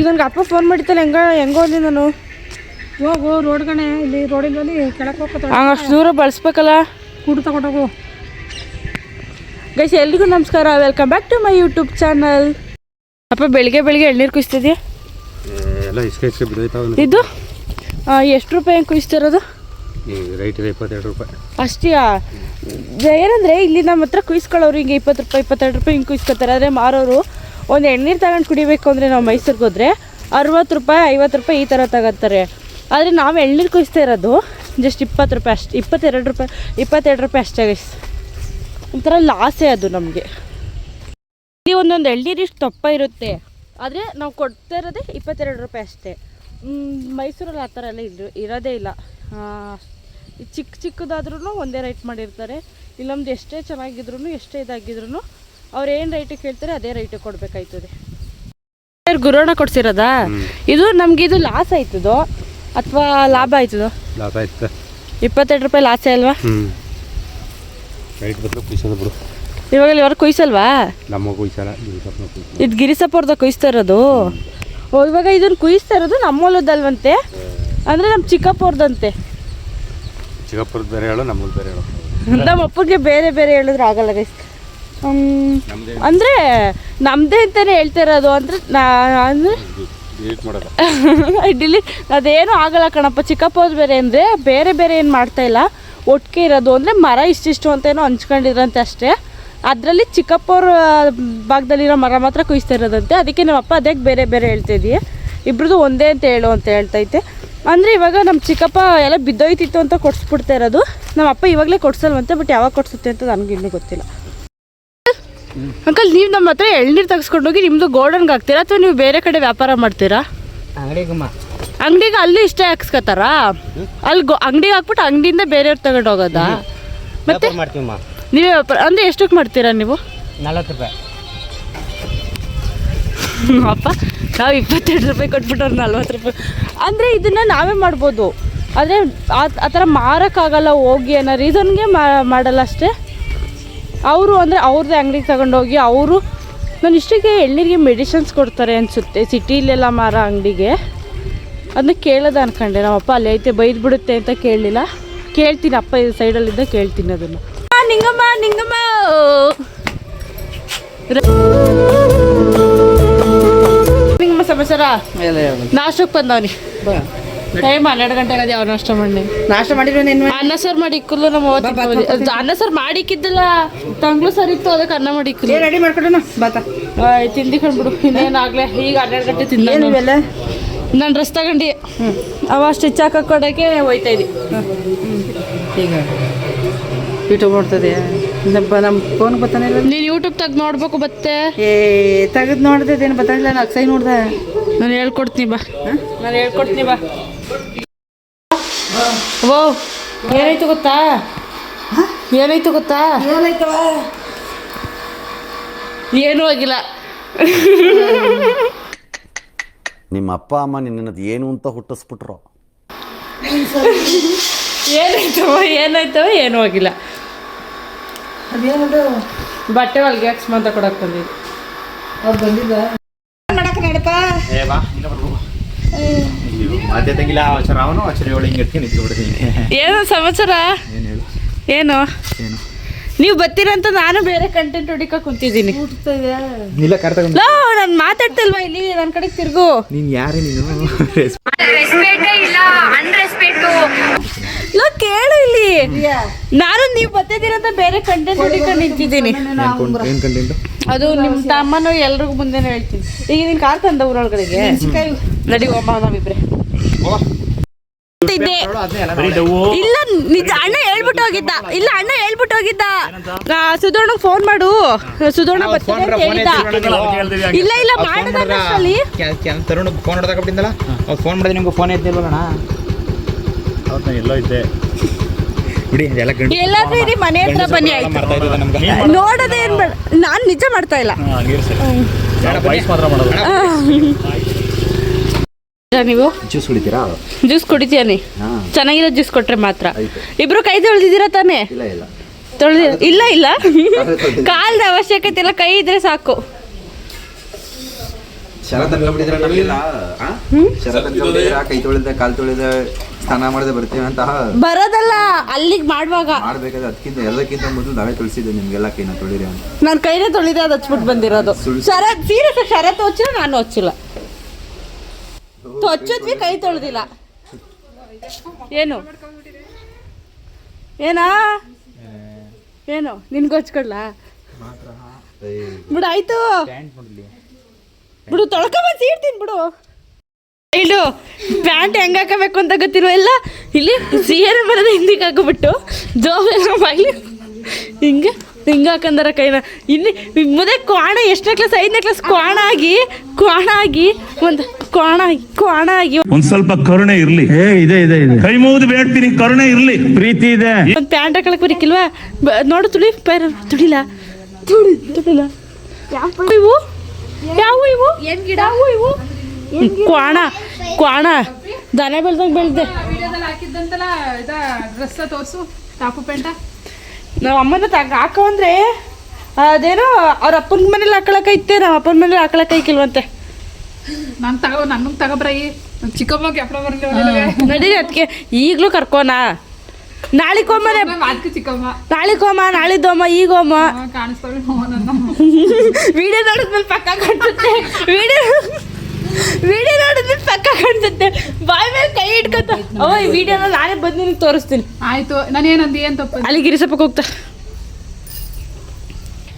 ಈಗ ನನ್ಗೆ ಅಪ್ಪ ಫೋನ್ ಮಾಡಿತ್ತಲ್ಲ ಹೆಂಗ ಹೆಂಗೋ ಅಲ್ಲಿ ನಾನು. ಹೋಗು ರೋಡ್ ಕಣೆ ಇಲ್ಲಿ ರೋಡಿಂದಲ್ಲಿ ಕೆಳಕ್ಕೆ ಹೋಗ್ಕೊತ ಹಂಗೆ ಅಷ್ಟು ದೂರ ಬಳಸ್ಬೇಕಲ್ಲ. ಕೂಡು ತಗೊಂಡೋಗು ಗೈಸ್ ಎಲ್ರಿಗೂ ನಮಸ್ಕಾರ welcome back to my YouTube channel ಅಪ್ಪ ಬೆಳಿಗ್ಗೆ ಬೆಳಿಗ್ಗೆ ಎಳ್ನೀರು ಕುಯ್ಸ್ತಿದ್ಯಾ? ಇದು? ಎಷ್ಟು ರೂಪಾಯಿ ಹೆಂಗೆ ಕುಯ್ಸ್ತಿರೋದು? ಅಷ್ಟೇಯಾ? ಏನಂದರೆ ಇಲ್ಲಿ ನಮ್ಮ ಹತ್ರ ಕುಯ್ಸ್ಕೊಳ್ಳೋರು ಹಿಂಗೆ ಇಪ್ಪತ್ತು ರೂಪಾಯಿ ಇಪ್ಪತ್ತೆರಡು ರೂಪಾಯಿ ಹಿಂಗೆ ಕುಯ್ಸ್ಕೊತಾರೆ ಆದರೆ ಮಾರೋರು ಒಂದು ಎಣ್ಣೀರು ತಗೊಂಡು ಕುಡಿಬೇಕು ಅಂದರೆ ನಾವು ಮೈಸೂರಿಗೆ ಹೋದರೆ ಅರವತ್ತು ರೂಪಾಯಿ ಐವತ್ತು ರೂಪಾಯಿ ಈ ಥರ ತಗೋತಾರೆ ಆದರೆ ನಾವು ಎಳ್ನೀರು ಕುಯಿಸ್ತಾ ಇರೋದು ಜಸ್ಟ್ ಇಪ್ಪತ್ತು ರೂಪಾಯಿ ಅಷ್ಟು, ಇಪ್ಪತ್ತೆರಡು ರೂಪಾಯಿ ಇಪ್ಪತ್ತೆರಡು ರೂಪಾಯಿ ಅಷ್ಟೇ ಗೈಸ್ ಒಂಥರ ಲಾಸೇ ಅದು ನಮಗೆ. ಇಲ್ಲಿ ಒಂದೊಂದು ಎಳ್ನೀರು ಇಷ್ಟು ತಪ್ಪ ಇರುತ್ತೆ. ಆದರೆ ನಾವು ಕೊಡ್ತಾ ಇರೋದೇ ಇಪ್ಪತ್ತೆರಡು ರೂಪಾಯಿ ಅಷ್ಟೇ. ಮೈಸೂರಲ್ಲಿ ಆ ಥರ ಎಲ್ಲ ಇರೋ ಇರೋದೇ ಇಲ್ಲ. ಚಿಕ್ಕ ಚಿಕ್ಕದಾದ್ರೂ ಒಂದೇ ರೈಟ್ ಮಾಡಿರ್ತಾರೆ. ಇಲ್ಲೊಂದು ಎಷ್ಟೇ ಚೆನ್ನಾಗಿದ್ರು ಎಷ್ಟೇ ಇದಾಗಿದ್ರು ಅವ್ರು ಏನು ರೈಟಿಗೆ ಹೇಳ್ತಾರೆ ಅದೇ ರೈಟಿಗೆ ಕೊಡಬೇಕಾಯ್ತದೆ. ಗುರೋಣ ಕೊಡ್ಸಿರೋದಾ? ಇದು ನಮ್ಗೆ ಇದು ಲಾಸ್ ಆಯ್ತದೋ? ಅಥವಾ ಲಾಭ ಆಯ್ತದೋ? ಲಾಸ್ ಆಯ್ತು ಇಪ್ಪತ್ತೆರಡು ರೂಪಾಯಿ ಲಾಸ್ ಅಲ್ವಾ? ಇವಾಗ ಇವ್ರು ಕುಯ್ಸಲ್ವಾ? ಇದು ಗಿರಿಸಪ್ಪರ್ದ ಕುಯ್ಸ್ತಾ ಇರೋದು? ಓ ಇವಾಗ ಇದನ್ನ ಕುಯ್ಸ್ತಾ ಇರೋದು ನಮ್ಮ ಹೊಲದಲ್ವಂತೆ ಅಂದರೆ ನಮ್ಮ ಚಿಕ್ಕಪ್ಪವ್ರದಂತೆ? ಚಿಕ್ಕಪ್ಪರ್ದು ಬೇರೆ ಹೇಳು ನಮ್ಮ ಬೇರೆ ಹೇಳು. ನಮ್ಮ ಅಪ್ಪಗೆ ಬೇರೆ ಬೇರೆ ಹೇಳಿದ್ರೆ ಆಗಲ್ಲ ಗೈಸ್ ಅಂದರೆ ನಮ್ಮದೇ ಅಂತಲೇ ಹೇಳ್ತಾ ಇರೋದು ಅಂದರೆ ನಾ ಅಂದರೆ ಡಿಲೀಟ್ ಅದೇನು ಆಗಲ್ಲ ಕಣಪ್ಪ. ಚಿಕ್ಕಪ್ಪವ್ರು ಬೇರೆ ಅಂದರೆ ಬೇರೆ ಬೇರೆ ಏನು ಮಾಡ್ತಾ ಇಲ್ಲ. ಒಟ್ಟಿಗೆ ಇರೋದು ಅಂದರೆ ಮರ ಇಷ್ಟಿಷ್ಟು ಅಂತೇನೋ ಹಂಚ್ಕೊಂಡಿದ್ರಂತೆ ಅಷ್ಟೇ. ಅದರಲ್ಲಿ ಚಿಕ್ಕಪ್ಪವ್ರ ಭಾಗದಲ್ಲಿರೋ ಮರ ಮಾತ್ರ ಕುಯ್ಸ್ತಾ ಇರೋದಂತೆ. ಅದಕ್ಕೆ ನಮ್ಮಪ್ಪ ಅದಕ್ಕೆ ಬೇರೆ ಬೇರೆ ಹೇಳ್ತಾ ಇದೀಯ? ಇಬ್ರದ್ದು ಒಂದೇ ಅಂತ ಹೇಳು ಅಂತ ಹೇಳ್ತೈತೆ ಅಂದರೆ ಇವಾಗ ನಮ್ಮ ಚಿಕ್ಕಪ್ಪ ಎಲ್ಲ ಬಿದ್ದೋಯ್ತಿತ್ತು ಅಂತ ಕೊಡ್ಸ್ಬಿಡ್ತಾ ಇರೋದು. ನಮ್ಮ ಅಪ್ಪ ಇವಾಗಲೇ ಕೊಡ್ಸಲ್ವಂತೆ ಬಟ್ ಯಾವಾಗ ಕೊಡ್ಸುತ್ತೆ ಅಂತ ನನಗೆ ಇನ್ನೂ ಗೊತ್ತಿಲ್ಲ. ಅಂಕಲ್ ನೀವು ನಮ್ಮ ಹತ್ರ ಎಳ್ನೀರು ತೆಗೆಸ್ಕೊಂಡೋಗಿ ನಿಮ್ಮದು ಗೋಡನ್ಗೆ ಹಾಕ್ತೀರಾ ಅಥವಾ ನೀವು ಬೇರೆ ಕಡೆ ವ್ಯಾಪಾರ ಮಾಡ್ತೀರಾ? ಅಂಗಡಿಗೆ ಅಲ್ಲಿ ಇಷ್ಟೇ ಹಾಕ್ಸ್ಕೊತಾರ? ಅಲ್ಲಿ ಗೋ ಅಂಗಡಿಗೆ ಹಾಕ್ಬಿಟ್ಟು ಅಂಗಡಿಯಿಂದ ಬೇರೆಯವ್ರು ತಗೊಂಡು ಹೋಗೋದಾ? ಮತ್ತೆ ನೀವೇ ವ್ಯಾಪಾರ ಅಂದರೆ ಎಷ್ಟಕ್ಕೆ ಮಾಡ್ತೀರಾ ನೀವು? ನಲ್ವತ್ತು ರೂಪಾಯಿ. ಅಪ್ಪ ನಾವು ಇಪ್ಪತ್ತೆರಡು ರೂಪಾಯಿ ಕೊಟ್ಬಿಟ್ಟವ್ರು ನಲ್ವತ್ತು ರೂಪಾಯಿ. ಅಂದರೆ ಇದನ್ನು ನಾವೇ ಮಾಡ್ಬೋದು. ಆದರೆ ಆ ಆ ಥರ ಮಾರೋಕ್ಕಾಗಲ್ಲ ಹೋಗಿ ಅನ್ನೋ ರೀಸನ್ಗೆ ಮಾಡಲ್ಲ ಅಷ್ಟೇ? ಅವರು ಅಂದರೆ ಅವ್ರದ್ದು ಅಂಗಡಿಗೆ ತಗೊಂಡೋಗಿ ಅವರು ನಾನು ಇಷ್ಟಕ್ಕೆ ಎಳ್ನೀರಿಗೆ ಮೆಡಿಸಿನ್ಸ್ ಕೊಡ್ತಾರೆ ಅನಿಸುತ್ತೆ. ಸಿಟಿಲೆಲ್ಲ ಮಾರೋ ಅಂಗಡಿಗೆ. ಅದನ್ನ ಕೇಳೋದು ಅನ್ಕೊಂಡೆ. ನಮ್ಮಪ್ಪ ಅಲ್ಲಿ ಐತೆ ಬೈದು ಬಿಡುತ್ತೆ ಅಂತ ಕೇಳಲಿಲ್ಲ. ಕೇಳ್ತೀನಿ ಅಪ್ಪ ಇದು ಸೈಡಲ್ಲಿದ್ದ ಕೇಳ್ತೀನಿ ಅದನ್ನು. ನಿಂಗಮ್ಮ ನಿಂಗಮ್ಮ. ನಿಂಗಮ್ಮ ಸಮಾಚಾರ? ನಾಷ್ಟಕ್ಕೆ ಬಂದವನಿ. ಟೈಮ್ ಹನ್ನೆರಡು ಗಂಟೆ ಆಗದೆ ಯಾವ ನಾಷ್ಟ ಮಾಡಿ ನಾಷ್ಟ ಮಾಡಿದ್ರು ನೀನು ಅನ್ನ ಸರ್ ಮಾಡಿ ಇಕ್ಕಲು ನಮ್ಮ. ಅದು ಅನ್ನ ಸರ್ ಮಾಡಿಕ್ಕಿದ್ದಲ್ಲ ತಂಗ್ಳು ಸರ್ ಇತ್ತು ಅದಕ್ಕೆ ಅನ್ನ ಮಾಡಿ ಇಕ್ಕಲು ರೆಡಿ ಮಾಡ್ಕೊಡೋಣ ಬಾತ ತಿಂದಿಕೊಂಡ್ಬಿಡು ಇನ್ನೇನಾಗ್ಲೇ ಈಗ ಹನ್ನೆರಡು ಗಂಟೆ ತಿಂದ ಇವೆಲ್ಲ? ನಾನು ಡ್ರೆಸ್ ತಗೊಂಡು. ಅವ ಸ್ಟಿಚ್ ಹಾಕಕ್ ಕೊಡೋಕೆ ಹೋಯ್ತಾ ಇದ್ದಿ. ಈಗ ಯೂಟ್ಯೂಬ್ ನೋಡ್ತದೆ. ನಮ್ಮ ನಮ್ಮ ಫೋನ್ ಬರ್ತಾನೆ ಇಲ್ಲ ನೀನು ಯೂಟ್ಯೂಬ್ ತೆಗ್ದು ನೋಡ್ಬೇಕು ಬತ್ತೆ ಏ ತೆಗೆದು ನೋಡ್ದೆ ಏನು ಬರ್ತಾನಿಲ್ಲ ನಾನು ಅಕ್ಸೈ ನೋಡ್ದೆ. ನಾನು ಹೇಳ್ಕೊಡ್ತೀನಿ ಬಾ. ನಾನು ಹೇಳ್ಕೊಡ್ತೀನಿ ಬಾ. ಓ ಏನಾಯ್ತು ಗೊತ್ತಾ? ಏನಾಯ್ತು ಗೊತ್ತಾ? ಏನಾಯ್ತವ ಏನೂ ಆಗಿಲ್ಲ. ನಿಮ್ಮ ಅಪ್ಪ ಅಮ್ಮ ನಿನ್ನದು ಏನು ಅಂತ ಹುಟ್ಟಿಸ್ಬಿಟ್ರು. ಏನಾಯ್ತವ ಏನಾಯ್ತವ ಏನೂ ಆಗಿಲ್ಲ. ಅದೇನದು? ಬಟ್ಟೆ ಒಳಗೆ ಯಾಕೆ ಸ್ಮಂತ ಕೊಡಕ್ಕೆ ಬಂದಿದ್ದು. ಅವ್ರು ಬಂದಿದ್ದ? ಮಾಡಕ್ಕೆ ನಡಪ್ಪ ಮಾತೆ ತಂಗಿಲ್ಲ ಆಚರ ಅವನು ಆಚರ ಏಳು ಹಿಂಗೆ ಎತ್ಕೊಂಡು ನಿಂತ್ಕೊಬಿಡ್ತೀನಿ ಏನು ಸಮಾಚಾರ? ಏನು ಹೇಳು? ಏನು? ಏನು? ನೀವು ಬರ್ತೀರಂತ ನಾನು ಬೇರೆ ಕಂಟೆಂಟ್ ಹುಡುಕ ಕುಂತಿದ್ದೀನಿ. ಇಲ್ಲ ಕರ್ ತಗೊಂಡು. ಲೋ ನಾನು ಮಾತಾಡ್ತಲ್ವಾ ಇಲ್ಲಿ? ನನ್ನ ಕಡೆಗೆ ತಿರ್ಗು. ನೀನು ಯಾರೇ ನೀನು? ಲೋ ಕೇಳು ಇಲ್ಲಿ. ನಾನು ನೀವು ಬರ್ತಿದ್ದೀರಂತ ಬೇರೆ ಕಂಟೆಂಟ್ ಹುಡುಕ ನಿಂತಿದ್ದೀನಿ. ಏನು ಕಂಟೆಂಟು ಅದು ನಿಮ್ಮ ತಮ್ಮನು ಎಲ್ರಿಗೂ ಮುಂದೆನೇ ಹೇಳ್ತೀನಿ. ಈಗ ನೀನು ಕಾರ್ ತಂದ ಊರೊಳಗಡೆಗೆ. ನಡಿ ಒಬ್ಬ ನಾವಿಬ್ರೆ. ಇಲ್ಲ ನಿಜ ಅಣ್ಣ ಹೇಳ್ಬಿಟ್ಟು ಹೋಗಿದ್ದ. ಇಲ್ಲ ಅಣ್ಣ ಹೇಳ್ಬಿಟ್ಟು ಹೋಗಿದ್ದ. ಸುಧೋರ್ಣ ಫೋನ್ ಮಾಡು ಬರ್ತಾರೆ ಅಂತ ಹೇಳಿದ್ದ. ಇಲ್ಲ ಇಲ್ಲ ಮಾಡಿದ ಅಲ್ಲಿ ತರುಣ ಫೋನ್ ಅವ್ರು ಫೋನ್ ಮಾಡಿದ್ರೆ ನಿಮ್ಗೆ ಫೋನ್ ಎತ್ತಿಲ್ವಲ್ಲ ನಾನು ಎಲ್ಲೋ ಇದ್ದೆ. ಬಿಡಿ ಎಲ್ಲ ಗಂಡು ಎಲ್ಲಾದ್ರೂ ಇರಿ ಮನೆ ಹತ್ರ ಬನ್ನಿ ಆಯ್ತು. ನೋಡೋದೇ ಏನ್ ಬೇಡ. ನಾನ್ ನಿಜ ಮಾಡ್ತಾ ಇಲ್ಲ. ನೀವು? ಜ್ಯೂಸ್ ಕುಡಿತೀರಾ? ಜ್ಯೂಸ್ ಕುಡಿತೀಯ ನೀ? ಚೆನ್ನಾಗಿರೋ ಜ್ಯೂಸ್ ಕೊಟ್ರೆ ಮಾತ್ರ. ಇಬ್ರು ಕೈ ತೊಳೆದಿದ್ದೀರಾ ತಾನೇ? ಇಲ್ಲ ಇಲ್ಲ. ಇಲ್ಲ ಇಲ್ಲ. ಕಾಲದ ಅವಶ್ಯಕತೆ ಇಲ್ಲ ಕೈ ಇದ್ರೆ ಸಾಕು. ಶರತ್ ತಗೊಂಡ್ಬಿಟ್ಟಿದ್ರ ನಮಗೆಲ್ಲ? ಶರ ತಗೊಂಡ್ಬಿಟ್ಟಿದ್ರ ಕೈ ತೊಳೆದ ಕಾಲ್ ತೊಳೆದ ಸ್ನಾನ ಮಾಡದೆ ಬರ್ತೀವಿ ಅಂತ? ಬರೋದಲ್ಲ ಅಲ್ಲಿಗೆ ಮಾಡುವಾಗ. ಮಾಡ್ಬೇಕಾದ್ರೆ ಅದಕ್ಕಿಂತ ಎಲ್ಲಕ್ಕಿಂತ ಮೊದಲು ನಾವೇ ತುಳಿಸಿದ್ದೆ ನಿಮ್ಗೆಲ್ಲ ಕೈನ ತೊಳಿರಿ ಅಂತ. ನಾನು ಕೈನೇ ತೊಳಿದೆ ಅದು ಹಚ್ಬಿಟ್ಟು ಬಂದಿರೋದು. ಶರತ್ ಸೀರಿಯಸ್ ಶರತ್ ಹಚ್ಚಿಲ್ಲ ನಾನು ಹಚ್ಚಿಲ್ಲ. ಹಚ್ಚಿದ್ವಿ ಕೈ ತೊಳೆದಿಲ್ಲ. ಏನು? ಏನಾ? ಏನು? ನಿನ್ಗೆ ಹಚ್ಕೊಡ್ಲ? ಬಿಡು, ಆಯ್ತು. ಬಿಡು, ತೊಳ್ಕೊಂಬಂದು ಸೀಡ್ತೀನಿ, ಬಿಡು. ಇದು ಪ್ಯಾಂಟ್ ಹೆಂಗ ಹಾಕಬೇಕು ಅಂತ ಗೊತ್ತಿರೋ ಇಲ್ಲ, ಇಲ್ಲಿ ಸೀರೆ ಬರೋದು ಹಿಂದಿಗೆ ಹಾಕೋಬಿಟ್ಟು ಜೋಬೆಲ್ಲ ಹಿಂಗೆ ಹಿಂಗೆ ಹಾಕಂದಾರ ಕೈನ ಇಲ್ಲಿ ಮುದೆ ಕ್ವಾಣ ಎಷ್ಟನೇ ಕ್ಲಾಸ್ ಐದನೇ ಕ್ಲಾಸ್ ಕ್ವಾಣ ಆಗಿ ಕ್ವಾಣ ಆಗಿ ಒಂದು ಕ್ವಾಣ ಆಗಿ ಕ್ವಾಣ ಆಗಿ ಒಂದ್ ಸ್ವಲ್ಪ ಕರುಣೆ ಇರ್ಲಿ ಏ ಇದೆ ಇದೆ ಇದೆ ಕೈ ಮುಗಿದು ಬೇಡ್ತೀನಿ ಕರುಣೆ ಇರ್ಲಿ ಪ್ರೀತಿ ಇದೆ ಒಂದು ಪ್ಯಾಂಟ್ ಹಾಕೊಳಕ್ ಬರೀಕಿಲ್ವಾ ಬ- ನೋಡು ತುಳಿ ಪೈರ ತುಳಿಲ ತುಳಿ ತುಳಿಲ ಇವು ಯಾವ ಇವು ಏನ್ ಗಿಡ ಯಾವ ಇವು ಕ್ವಾಣ ಕ್ವಾಣ ದನ ಬೆಳ್ದಂಗೆ ಬೆಳ್ದೆ ವಿಡಿಯೋದಲ್ಲಿ ಹಾಕಿದ್ದಂತಲ್ಲ ಇದ ಡ್ರೆಸ್ ತೋರ್ಸು ಟಾಪು ಪೆಂಟ ನಾವು ಅಮ್ಮನ ತಗ ಹಾಕೋ ಅಂದರೆ ಅದೇನೋ ಅವ್ರ ಅಪ್ಪನ ಮನೇಲಿ ಹಾಕೊಳಕೈತೆ ನಮ್ಮ ಅಪ್ಪನ ಮನೇಲಿ ಹಾಕೊಳಕೈಕಿಲ್ವಂತೆ ನಾನು ತಗೋ ನನಗೆ ತಗೋಬ್ರೈ. ಚಿಕ್ಕಮ್ಮಗೆ ಅಪ್ಪ ಬರಲಿ ನಡೀರಿ ಅದಕ್ಕೆ ಈಗಲೂ ಕರ್ಕೋಣ ನಾಳೆ ಅದಕ್ಕೆ ಚಿಕ್ಕಮ್ಮ. ನಾಳಿಕೋಮ ನಾಳಿದ್ದೋಮ ಈಗೋಮ ಕಾಣಿಸ್ತಾಳೆ ನನ್ನ. ವಿಡಿಯೋ ನೋಡಿದ್ಮೇಲೆ ಪಕ್ಕ ಕಾಣಿಸುತ್ತೆ. ವಿಡಿಯೋ ವಿಡಿಯೋ ನೋಡಿದ್ರೆ ಪಕ್ಕ ಕಾಣಿಸುತ್ತೆ ಬಾಯ್ ಮೇಲೆ ಕೈ ಇಟ್ಕೊತ. ಓ ಈ ವಿಡಿಯೋನ ನಾನೇ ಬಂದು ನಿನಗೆ ತೋರಿಸ್ತೀನಿ. ಆಯ್ತು ನಾನು ಏನಂದು ಏನು ತಪ್ಪು ಅಲ್ಲಿ ಗಿರಿಸಪ್ಪಕ್ಕೆ ಹೋಗ್ತಾ.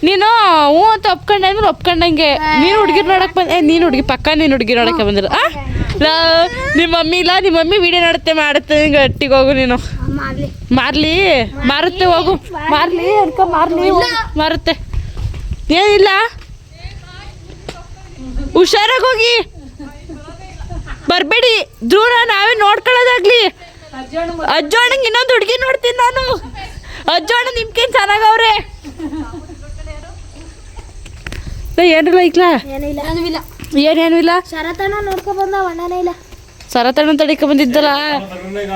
ನೀನು ಹ್ಞೂ ಅಂತ ಒಪ್ಕೊಂಡೆ ಅಂದ್ರೆ ಒಪ್ಕೊಂಡಂಗೆ ನೀನು ಹುಡುಗಿರ್ ನೋಡಕ್ ಬಂದ ನೀನು ಹುಡುಗಿ ಪಕ್ಕ ನೀನು ಹುಡುಗಿ ನೋಡಕ್ಕೆ ಬಂದಿರ. ಆ? ನಿಮ್ಮ ಮಮ್ಮಿ ಇಲ್ಲ ನಿಮ್ಮ ಮಮ್ಮಿ ವಿಡಿಯೋ ನೋಡುತ್ತೆ ಮಾಡುತ್ತೆ ಹಿಂಗೆ ಒಟ್ಟಿಗೆ ಹೋಗು ನೀನು. ಮಾರ್ಲಿ. ಮಾರುತ್ತೆ ಹೋಗು. ಮಾರ್ಲಿ ಅನ್ಕ ಮಾರ್ಲಿ ಮಾರುತ್ತೆ. ಏನಿಲ್ಲ ಹುಷಾರಾಗಿ ಹೋಗಿ. ಬರಬೇಡಿ ದೂರ ನಾವೇ ನೋಡ್ಕೊಳ್ಳೋದಾಗ್ಲಿ. ಅಜ್ಜೋಣಂಗೆ ಇನ್ನೊಂದು ಹುಡುಗಿ ನೋಡ್ತೀನಿ ನಾನು. ಅಜ್ಜೋಣ ನಿಮ್ಗೇನ್ ಚೆನ್ನಾಗವ್ರೆ? ಏನಿಲ್ಲ ಐಕ್ಲಾ ಏನಿಲ್ಲ. ಏನೇನು ಇಲ್ಲ ಶರತನ ನೋಡ್ಕೊ ಬಂದ ಅಣ್ಣನೇ ಇಲ್ಲ. ಸರತನ ತಡಿಕ ಬಂದಿದ್ದಲ್ಲ?